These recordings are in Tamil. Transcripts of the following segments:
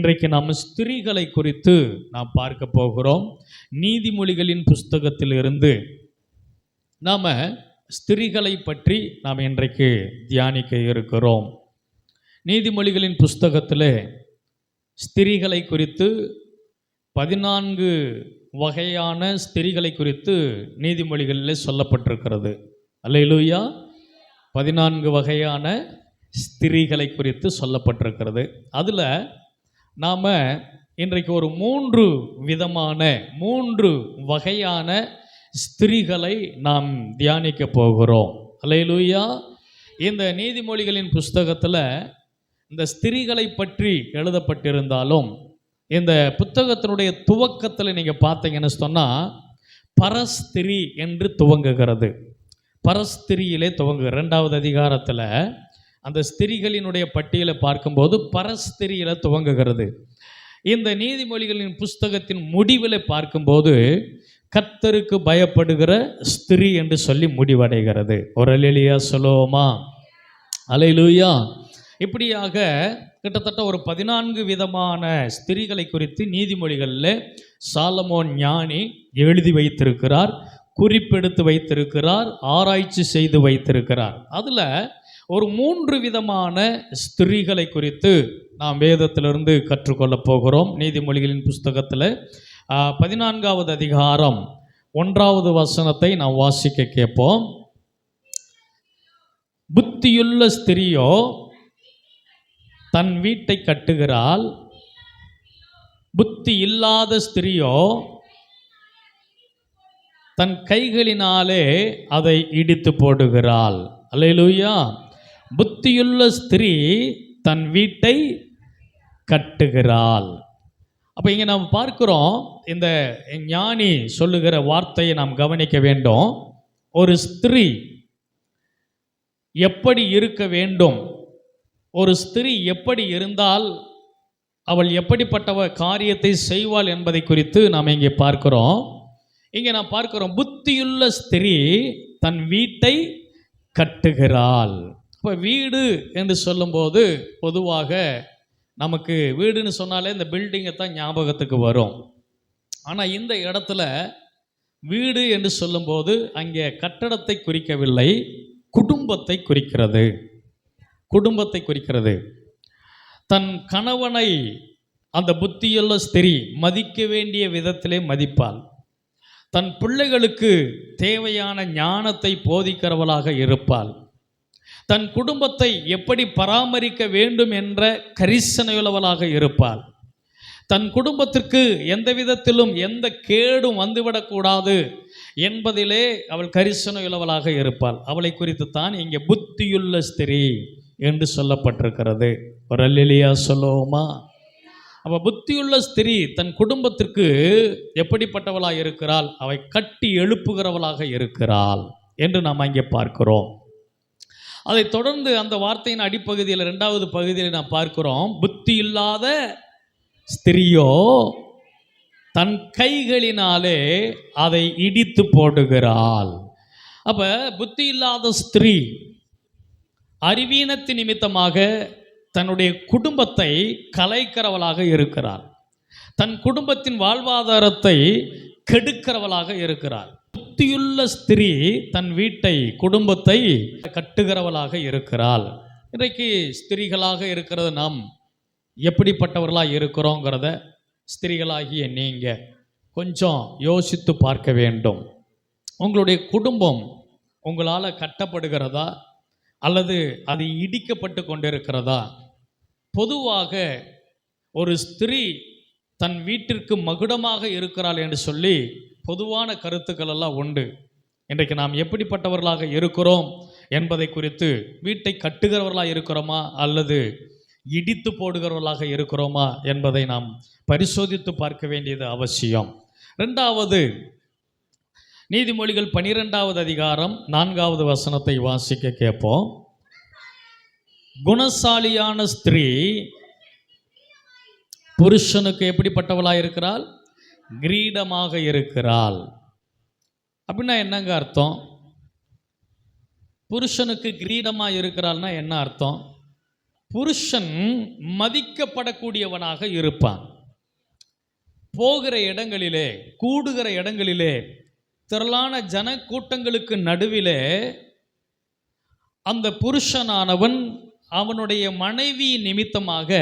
இன்றைக்கு நாம் ஸ்திரீகளை குறித்து நாம் பார்க்க போகிறோம். நீதிமொழிகளின் புஸ்தகத்திலிருந்து நாம் ஸ்திரீகளை பற்றி நாம் இன்றைக்கு தியானிக்க இருக்கிறோம். நீதிமொழிகளின் புஸ்தகத்தில் ஸ்திரீகளை குறித்து பதினான்கு வகையான ஸ்திரீகளை குறித்து நீதிமொழிகளில் சொல்லப்பட்டிருக்கிறது. அல்லையிலூயா பதினான்கு வகையான ஸ்திரீகளை குறித்து சொல்லப்பட்டிருக்கிறது. அதில் நாம் இன்றைக்கு ஒரு மூன்று விதமான மூன்று வகையான ஸ்திரீகளை நாம் தியானிக்க போகிறோம். அலையலூயா இந்த நீதிமொழிகளின் புஸ்தகத்தில் இந்த ஸ்திரீகளை பற்றி எழுதப்பட்டிருந்தாலும் இந்த புத்தகத்தினுடைய துவக்கத்தில் நீங்கள் பார்த்தீங்கன்னு சொன்னால் பரஸ்திரி என்று துவங்குகிறது. பரஸ்திரியிலே துவங்கு ரெண்டாவது அதிகாரத்தில் அந்த ஸ்திரிகளினுடைய பட்டியலை பார்க்கும்போது பரஸ்திரியில் துவங்குகிறது. இந்த நீதிமொழிகளின் புஸ்தகத்தின் முடிவில் பார்க்கும்போது கத்தருக்கு பயப்படுகிற ஸ்திரி என்று சொல்லி முடிவடைகிறது. ஒரு லெலியா சொல்லுவோமா அலையிலூயா இப்படியாக கிட்டத்தட்ட ஒரு பதினான்கு விதமான ஸ்திரிகளை குறித்து நீதிமொழிகளில் சாலமோன் ஞானி எழுதி வைத்திருக்கிறார் குறிப்பெடுத்து வைத்திருக்கிறார் ஆராய்ச்சி செய்து வைத்திருக்கிறார். அதில் ஒரு மூன்று விதமான ஸ்திரீகளை குறித்து நாம் வேதத்திலிருந்து கற்றுக்கொள்ளப் போகிறோம். நீதிமொழிகளின் புஸ்தகத்தில் பதினான்காவது அதிகாரம் ஒன்றாவது வசனத்தை நாம் வாசிக்க கேட்போம். புத்தியுள்ள ஸ்திரியோ தன் வீட்டை கட்டுகிறாள். புத்தி இல்லாத ஸ்திரியோ தன் கைகளினாலே அதை இடித்து போடுகிறாள். அல்லேலூயா! புத்தியுள்ள ஸ்திரீ தன் வீட்டை கட்டுகிறாள். அப்போ இங்கே நாம் பார்க்கிறோம் இந்த ஞானி சொல்லுகிற வார்த்தையை நாம் கவனிக்க வேண்டும். ஒரு ஸ்திரீ எப்படி இருக்க வேண்டும்? ஒரு ஸ்திரீ எப்படி இருந்தால் அவள் எப்படிப்பட்டவ காரியத்தை செய்வாள் என்பதை குறித்து நாம் இங்கே பார்க்கிறோம். இங்கே நாம் பார்க்கிறோம் புத்தியுள்ள ஸ்திரீ தன் வீட்டை கட்டுகிறாள். இப்போ வீடு என்று சொல்லும்போது பொதுவாக நமக்கு வீடுன்னு சொன்னாலே இந்த பில்டிங்கை தான் ஞாபகத்துக்கு வரும். ஆனால் இந்த இடத்துல வீடு என்று சொல்லும்போது அங்கே கட்டடத்தை குறிக்கவில்லை குடும்பத்தை குறிக்கிறது. குடும்பத்தை குறிக்கிறது. தன் கணவனை அந்த புத்தியுள்ள ஸ்திரீ மதிக்க வேண்டிய விதத்திலே மதிப்பாள். தன் பிள்ளைகளுக்கு தேவையான ஞானத்தை போதிக்கிறவளாக இருப்பாள். தன் குடும்பத்தை எப்படி பராமரிக்க வேண்டும் என்ற கரிசனையுள்ளவளாக இருப்பாள். தன் குடும்பத்திற்கு எந்த விதத்திலும் எந்த கேடும் வந்துவிடக்கூடாது என்பதிலே அவள் கரிசனையுள்ளவளாக இருப்பாள். அவளை குறித்து தான் இங்கே புத்தியுள்ள ஸ்திரீ என்று சொல்லப்பட்டிருக்கிறது. ஒரு அல்லிலியா சொல்லுவோமா? அப்போ புத்தியுள்ள ஸ்திரீ தன் குடும்பத்திற்கு எப்படிப்பட்டவளாக இருக்கிறாள்? அவை கட்டி எழுப்புகிறவளாக இருக்கிறாள் என்று நாம் இங்கே பார்க்கிறோம். அதை தொடர்ந்து அந்த வார்த்தையின் அடிப்பகுதியில் ரெண்டாவது பகுதியில் நாம் பார்க்கிறோம். புத்தி இல்லாத ஸ்திரியோ தன் கைகளினாலே அதை இடித்து போடுகிறாள். அப்ப புத்தி இல்லாத ஸ்திரீ அறிவீனத்து நிமித்தமாக தன்னுடைய குடும்பத்தை கலைக்கிறவளாக இருக்கிறாள். தன் குடும்பத்தின் வாழ்வாதாரத்தை கெடுக்கிறவளாக இருக்கிறாள். புத்தியுள்ள ஸ்திரீ தன் வீட்டை குடும்பத்தை கட்டுகிறவளாக இருக்கிறாள். இன்றைக்கு ஸ்திரீகளாக இருக்கிறது நாம் எப்படிப்பட்டவர்களாக இருக்கிறோங்கிறத ஸ்திரீகளாகிய நீங்கள் கொஞ்சம் யோசித்து பார்க்க வேண்டும். உங்களுடைய குடும்பம் உங்களால் கட்டப்படுகிறதா? அல்லது அது இடிக்கப்பட்டு கொண்டிருக்கிறதா? பொதுவாக ஒரு ஸ்திரீ தன் வீட்டிற்கு மகுடமாக இருக்கிறாள் என்று சொல்லி பொதுவான கருத்துக்கள் எல்லாம் உண்டு. இன்றைக்கு நாம் எப்படிப்பட்டவர்களாக இருக்கிறோம் என்பதை குறித்து வீட்டை கட்டுகிறவர்களாக இருக்கிறோமா அல்லது இடித்து போடுகிறவர்களாக இருக்கிறோமா என்பதை நாம் பரிசோதித்து பார்க்க வேண்டியது அவசியம். ரெண்டாவது நீதிமொழிகள் பனிரெண்டாவது அதிகாரம் நான்காவது வசனத்தை வாசிக்க கேட்போம். குணசாலியான ஸ்திரீ புருஷனுக்கு எப்படிப்பட்டவளாக இருக்கிறாள் கிரீடமாக இருக்கிறாள். அப்படின்னா என்னங்க அர்த்தம்? புருஷனுக்கு கிரீடமாக இருக்கிறாள்னா என்ன அர்த்தம்? புருஷன் மதிக்கப்படக்கூடியவனாக இருப்பான். போகிற இடங்களிலே கூடுகிற இடங்களிலே திரளான ஜன கூட்டங்களுக்கு நடுவிலே அந்த புருஷனானவன் அவனுடைய மனைவி நிமித்தமாக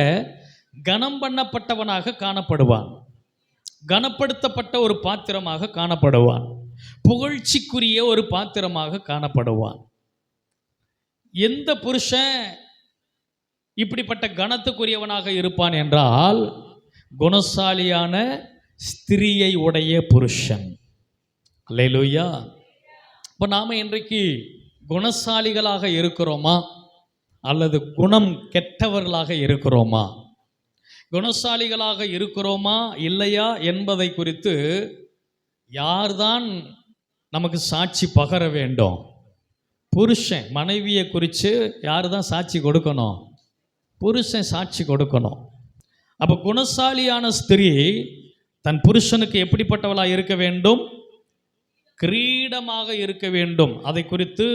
கனம் பண்ணப்பட்டவனாக காணப்படுவான். கனப்படுத்தப்பட்ட ஒரு பாத்திரமாக காணப்படுவான். புகழ்ச்சிக்குரிய ஒரு பாத்திரமாக காணப்படுவான். எந்த புருஷன் இப்படிப்பட்ட கனத்துக்குரியவனாக இருப்பான் என்றால் குணசாலியான ஸ்திரியை உடைய புருஷன். அல்லையிலூயா இப்போ நாம் இன்றைக்கு குணசாலிகளாக இருக்கிறோமா? அல்லது குணம் கெட்டவர்களாக இருக்கிறோமா? குணசாலிகளாக இருக்கிறோமா இல்லையா என்பதை குறித்து யார்தான் நமக்கு சாட்சி பகர வேண்டும்? புருஷன் மனைவியை குறித்து யார் தான் சாட்சி கொடுக்கணும்? புருஷன் சாட்சி கொடுக்கணும். அப்போ குணசாலியான ஸ்திரீ தன் புருஷனுக்கு எப்படிப்பட்டவளாக இருக்க வேண்டும்? கிரீடமாக இருக்க வேண்டும். அதை குறித்து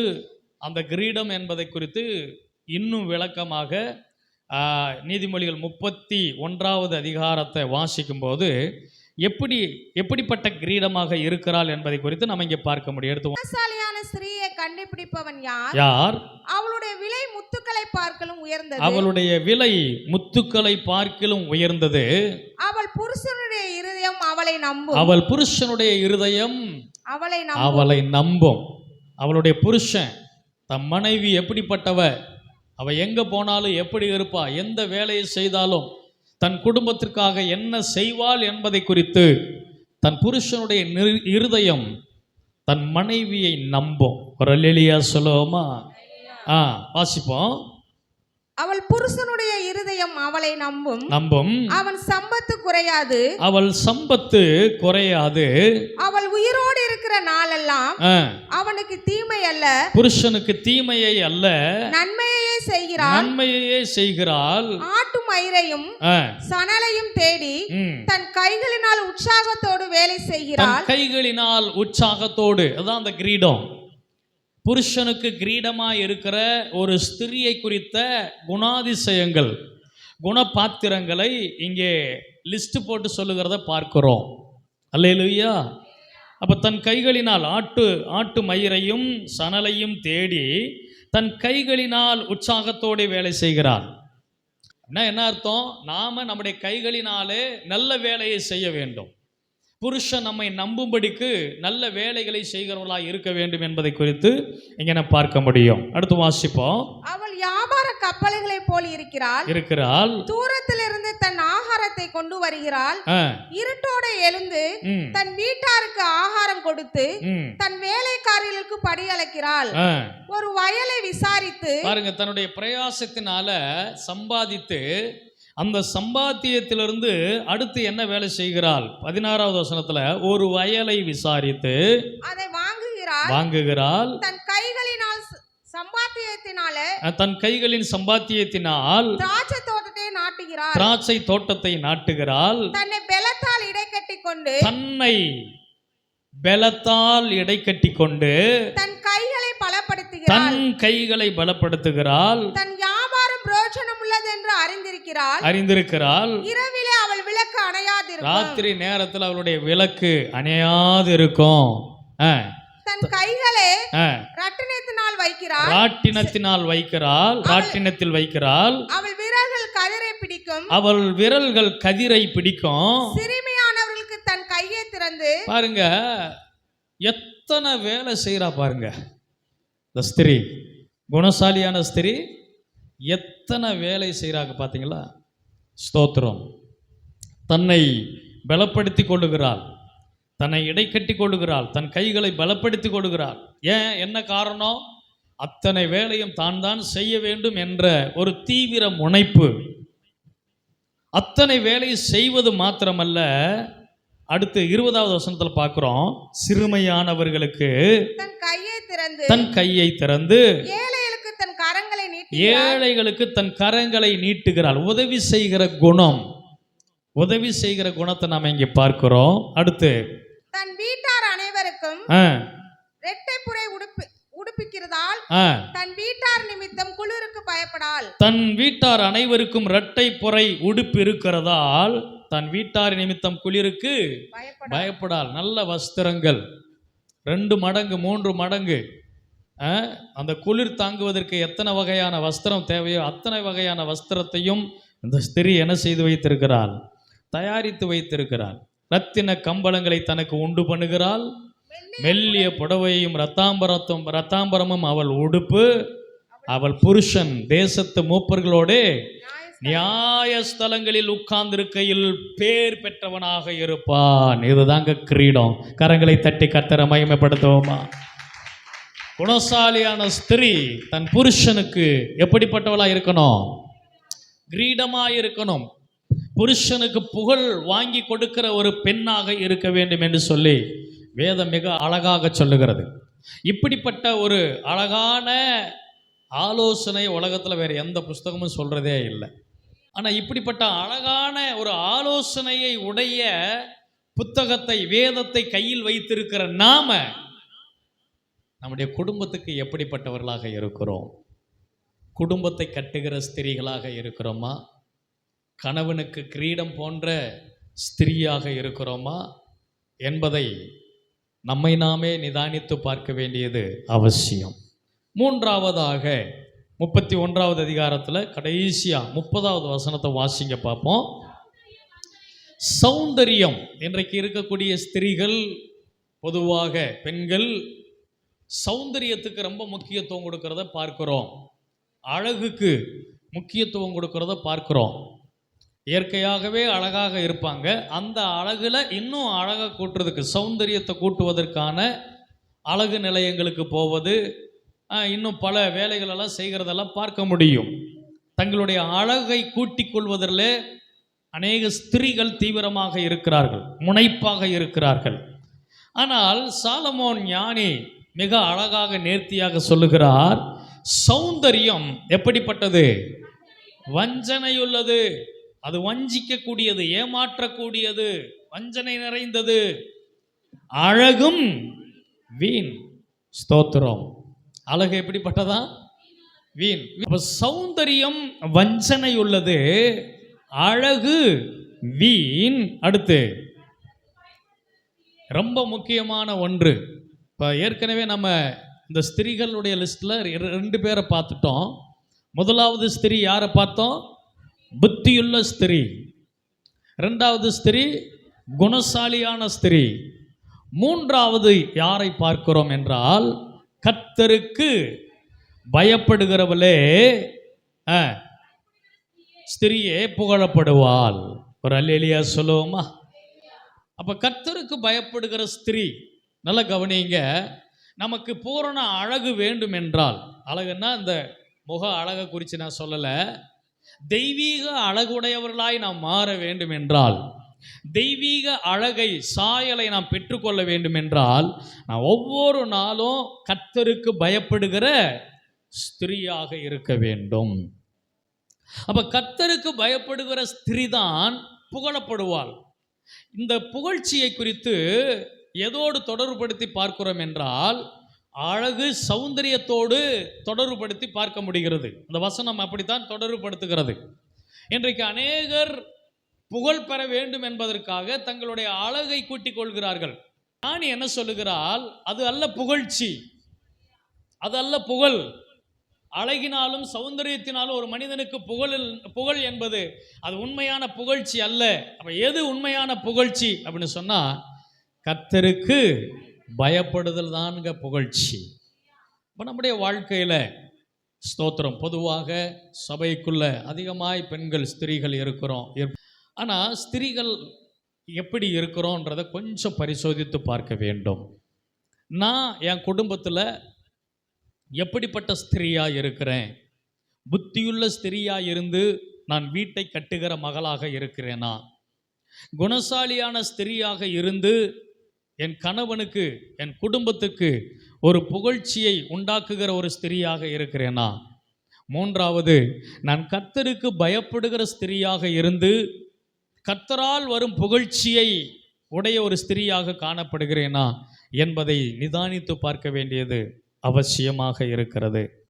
அந்த கிரீடம் என்பதை குறித்து இன்னும் விளக்கமாக நீதிமொழிகள் முப்பத்தி ஒன்றாவது அதிகாரத்தை வாசிக்கும்போது எப்படி எப்படிப்பட்ட கிரீடமாக இருக்கிறாள் என்பதை குறித்து நம்ம இங்கே பார்க்க முடியும். எடுத்து குணசாலியான ஸ்திரீயை கண்டுபிடிப்பவன் யார்? யார்? அவளுடைய விலை முத்துக்களை பார்க்கலும் உயர்ந்தது. அவளுடைய விலை முத்துக்களை பார்க்கிலும் உயர்ந்தது. அவள் புருஷனுடைய இருதயம் அவளை நம்பும். அவள் புருஷனுடைய இருதயம் அவளை அவளை நம்பும். அவளுடைய புருஷன் தன் மனைவி எப்படிப்பட்டவ? அவள் எங்கே போனாலும் எப்படி இருப்பா? எந்த வேலையை செய்தாலும் தன் குடும்பத்திற்காக என்ன செய்வாள் என்பதை குறித்து தன் புருஷனுடைய நிரு- இருதயம் தன் மனைவியை நம்பும். ஒரு லெலியா சொல்லுவோமா? ஆ வாசிப்போம். அவள் புருஷனுடைய இருதயம் அவளை நம்பும். நம்பும். அவன் சம்பத்து குறையாது. அவள் சம்பத்து குறையாது. அவள் உயிரோடு இருக்கிற நாளெல்லாம் அவனுக்கு தீமை அல்ல. புருஷனுக்கு தீமையை அல்ல. நன்மையே செய்கிறாள். நன்மையையே செய்கிறாள். ஆட்டு மயிரையும் சணலையும் தேடி. தன் கைகளினால் உற்சாகத்தோடு வேலை செய்கிறாள். கைகளினால் உற்சாகத்தோடு. அதான் அந்த கிரீடம். புருஷனுக்கு கிரீடமாக இருக்கிற ஒரு ஸ்திரியை குறித்த குணாதிசயங்கள் குணபாத்திரங்களை இங்கே லிஸ்ட் போட்டு சொல்லுகிறத பார்க்கிறோம். அல்லேலூயா. அப்போ தன் கைகளினால் ஆட்டு ஆட்டு மயிரையும் சணலையும் தேடி தன் கைகளினால் உற்சாகத்தோடு வேலை செய்கிறார். என்ன என்ன அர்த்தம்? நாம் நம்முடைய கைகளினாலே நல்ல வேலையை செய்ய வேண்டும். புருஷன் நம்மை நம்பும்படிக்கு நல்ல வேலைகளை செய்கிறவர்களாக இருக்க வேண்டும் என்பதை குறித்து இங்கே பார்க்க முடியும். அடுத்து வாசிப்போம். அவள் வியாபார கப்பல்களை போல் இருக்கிறாள். இருக்கிறாள். தூரத்திலிருந்து தன் ஆகாரத்தை கொண்டு வருகிறாள். இருட்டோட எழுந்து தன் வீட்டாருக்கு ஆகாரம் கொடுத்து தன் வேலைக்காரிகளுக்கு படியளக்கிறாள். ஒரு வயலை விசாரித்து பாருங்க தன்னுடைய பிரயாசத்தினால சம்பாதித்து அந்த சம்பாத்தியத்திலிருந்து அடுத்து என்ன வேலை செய்கிறாள்? பதினாறாவது வசனத்துல ஒரு வயலை விசாரித்து அதை வாங்குகிறாள். வாங்குகிறாள். தன் கைகளினால் சம்பாத்தியத்தினால தன் கைகளின் சம்பாத்தியத்தினால் திராட்சை தோட்டத்தை நாட்டுகிறாள். திராட்சை தோட்டத்தை நாட்டுகிறாள். தன்னை பெலத்தால் இடை கட்டி கொண்டு தன்னை பலத்தால் இடை கட்டி கொண்டு தன் கைகளை பலப்படுத்துகிறாள். தன் கைகளை பலப்படுத்துகிறாள். தன் வியாபாரம் பிரயோஜனம் உள்ளது என்று அறிந்திருக்கிறாள். அறிந்திருக்கிறாள். இரவிலே அவள் விளக்கு அணையாதிருக்கும். ராத்திரி நேரத்தில் அவளுடைய விளக்கு அணையாது இருக்கும் தன் கைகளை. ரட்டினத்தினால் வைக்கிறாள். ராட்டினத்தினால் வைக்கிறாள். ராட்டினத்தில் வைக்கிறாள். அவள் விரல்கள் கதிரை பிடிக்கும். அவள் விரல்கள் கதிரை பிடிக்கும். சிறுமியானவர்களுக்கு தன் கையை திறந்து பாருங்க. எத்தனை வேலை செய்கிறா பாருங்க. இந்த ஸ்திரீ. குணசாலியான ஸ்திரீ. எத்தனை வேலை செய்கிறாங்க பார்த்தீங்களா ஸ்தோத்திரம். தன்னை பலப்படுத்தி கொள்ளுகிறாள். தன்னை இடைக்கட்டி கொள்ளுகிறாள். தன் கைகளை பலப்படுத்தி கொள்ளுகிறாள். ஏன்? என்ன காரணம்? அத்தனை வேலையும் தான் தான் செய்ய வேண்டும் என்ற ஒரு தீவிர முனைப்பு. அத்தனை வேலை செய்வது மாத்திரமல்ல அடுத்து இருபதாவது வசனத்தில் பார்க்குறோம். சிறுமையானவர்களுக்கு தன் கையை திறந்து தன் கையை திறந்து ஏழைகளுக்கு தன் கரங்களை நீட்டி ஏழைகளுக்கு தன் கரங்களை நீட்டுகிறாள். உதவி செய்கிற குணம். உதவி செய்கிற குணத்தை நாம் இங்கே பார்க்கிறோம். அடுத்து. தன் வீட்டார் அனைவருக்கும் ஆ, இரட்டை புரை உடுப்பி உடுப்பிக்கிறதால் தன் வீட்டார் நிமித்தம் குளிருக்கு பயப்படாள் தன் வீட்டார் அனைவருக்கும் இரட்டை பொறை உடுப்பு இருக்கிறதால் தன் வீட்டார் நிமித்தம் குளிருக்கு பயப்பட பயப்படால். நல்ல வஸ்திரங்கள். ரெண்டு மடங்கு மூன்று மடங்கு. அந்த குளிர் தாங்குவதற்கு எத்தனை வகையான வஸ்திரம் தேவையோ அத்தனை வகையான வஸ்திரத்தையும் இந்த ஸ்திரீ என்ன செய்து வைத்திருக்கிறாள்? தயாரித்து வைத்திருக்கிறாள். ரத்தின கம்பளங்களை தனக்கு உண்டு பண்ணுகிறாள். மெல்லிய புடவையும் ரத்தாம்பரத்தும் ரத்தாம்பரமும் அவள் உடுப்பு. அவள் புருஷன் தேசத்து மூப்பர்களோடு நியாய ஸ்தலங்களில் உட்கார்ந்திருக்கையில் பேர் பெற்றவனாக இருப்பான். இதுதாங்க கிரீடம். கரங்களை தட்டி கத்தரை மகிமைப்படுத்துவோமா? குணசாலியான ஸ்திரீ தன் புருஷனுக்கு எப்படிப்பட்டவளா இருக்கணும்? கிரீடமா இருக்கணும். புருஷனுக்கு புகழ் வாங்கி கொடுக்கிற ஒரு பெண்ணாக இருக்க வேண்டும் என்று சொல்லி வேதம் மிக அழகாக சொல்லுகிறது. இப்படிப்பட்ட ஒரு அழகான ஆலோசனை உலகத்தில் வேறு எந்த புஸ்தகமும் சொல்கிறதே இல்லை. ஆனால் இப்படிப்பட்ட அழகான ஒரு ஆலோசனையை உடைய புத்தகத்தை வேதத்தை கையில் வைத்திருக்கிற நாம நம்முடைய குடும்பத்துக்கு எப்படிப்பட்டவர்களாக இருக்கிறோம்? குடும்பத்தை கட்டுகிற ஸ்திரீகளாக இருக்கிறோமா? கணவனுக்கு கிரீடம் போன்ற ஸ்திரீயாக இருக்கிறோமா? என்பதை நம்மை நாமே நிதானித்து பார்க்க வேண்டியது அவசியம். மூன்றாவதாக முப்பத்தி ஒன்றாவது அதிகாரத்தில் கடைசியாக முப்பதாவது வசனத்தை வாசிங்க பார்ப்போம். சௌந்தரியம் இன்றைக்கு இருக்கக்கூடிய ஸ்திரீகள் பொதுவாக பெண்கள் சௌந்தரியத்துக்கு ரொம்ப முக்கியத்துவம் கொடுக்கறத பார்க்கிறோம். அழகுக்கு முக்கியத்துவம் கொடுக்கறத பார்க்கிறோம். இயற்கையாகவே அழகாக இருப்பாங்க. அந்த அழகில் இன்னும் அழகாக கூட்டுறதுக்கு சௌந்தரியத்தை கூட்டுவதற்கான அழகு நிலையங்களுக்கு போவது இன்னும் பல வேலைகளெல்லாம் செய்கிறதெல்லாம் பார்க்க முடியும். தங்களுடைய அழகை கூட்டிக் கொள்வதில் அநேக ஸ்திரீகள் தீவிரமாக இருக்கிறார்கள் முனைப்பாக இருக்கிறார்கள். ஆனால் சாலமோன் ஞானி மிக அழகாக நேர்த்தியாக சொல்லுகிறார். சௌந்தரியம் எப்படிப்பட்டது? வஞ்சனையுள்ளது. அது வஞ்சிக்கக்கூடியது ஏமாற்றக்கூடியது வஞ்சனை நிறைந்தது. அழகும் வீண். ஸ்தோத்திரம். அழகு எப்படிப்பட்டதா? வீண். இப்போ சௌந்தரியம் வஞ்சனை உள்ளது அழகு வீண். அடுத்து ரொம்ப முக்கியமான ஒன்று. இப்போ ஏற்கனவே நம்ம இந்த ஸ்திரீகளுடைய லிஸ்ட்டில் ரெண்டு பேரை பார்த்துட்டோம். முதலாவது ஸ்திரீ யாரை பார்த்தோம்? புத்தியுள்ள ஸ்திரீ. ரெண்டாவது ஸ்திரீ குணசாலியான ஸ்திரீ. மூன்றாவது யாரை பார்க்கிறோம் என்றால் கத்தருக்கு பயப்படுகிறவளே ஆ, புகழப்படுவாள். ஒரு அல்லேலியா சொல்லுவோமா? அப்போ கத்தருக்கு பயப்படுகிற ஸ்திரீ நல்ல கவனிங்க. நமக்கு பூரண அழகு வேண்டும் என்றால் அழகுன்னா இந்த முக அழகை குறித்து நான் சொல்லலை. தெய்வீக அழகுடையவர்களாய் நாம் மாற வேண்டும் என்றால் தெய்வீக அழகை சாயலை நாம் பெற்றுக்கொள்ள வேண்டும் என்றால் நான் ஒவ்வொரு நாளும் கத்தருக்கு பயப்படுகிற ஸ்திரீயாக இருக்க வேண்டும். அப்ப கத்தருக்கு பயப்படுகிற ஸ்திரீ தான் புகழப்படுவாள். இந்த புகழ்ச்சியை குறித்து எதோடு தொடர்புபடுத்தி பார்க்கிறோம் என்றால் அழகு சௌந்தரியத்தோடு தொடர்புபடுத்தி பார்க்க முடிகிறது. அந்த வசனம் அப்படித்தான் தொடர்புபடுத்துகிறது. இன்றைக்கு அநேகர் புகழ் பெற வேண்டும் என்பதற்காக தங்களுடைய அழகை கூட்டிக் கொள்கிறார்கள். ஞானி என்ன சொல்லுகிறாள்? அது அல்ல புகழ்ச்சி. அது அல்ல புகழ். அழகினாலும் சௌந்தரியத்தினாலும் ஒரு மனிதனுக்கு புகழில் புகழ் என்பது அது உண்மையான புகழ்ச்சி அல்ல. அப்போ எது உண்மையான புகழ்ச்சி? அப்படின்னு சொன்னால் கத்தருக்கு பயப்படுதல் தானுங்க புகழ்ச்சி. இப்போ நம்முடைய வாழ்க்கையில் ஸ்தோத்திரம். பொதுவாக சபைக்குள்ள அதிகமாய் பெண்கள் ஸ்திரீகள் இருக்கிறோம். ஆனால் ஸ்திரீகள் எப்படி இருக்கிறோன்றதை கொஞ்சம் பரிசோதித்து பார்க்க வேண்டும். நான் என் குடும்பத்தில் எப்படிப்பட்ட ஸ்திரீயாக இருக்கிறேன்? புத்தியுள்ள ஸ்திரீயாக இருந்து நான் வீட்டை கட்டுகிற மகளாக இருக்கிறேனா? குணசாலியான ஸ்திரீயாக இருந்து என் கணவனுக்கு என் குடும்பத்துக்கு ஒரு புகழ்ச்சியை உண்டாக்குகிற ஒரு ஸ்திரீயாக இருக்கிறேனா? மூன்றாவது நான் கத்தருக்கு பயப்படுகிற ஸ்திரீயாக இருந்து கத்தரால் வரும் புகழ்ச்சியை உடைய ஒரு ஸ்திரீயாக காணப்படுகிறேனா? என்பதை நிதானித்து பார்க்க வேண்டியது அவசியமாக இருக்கிறது.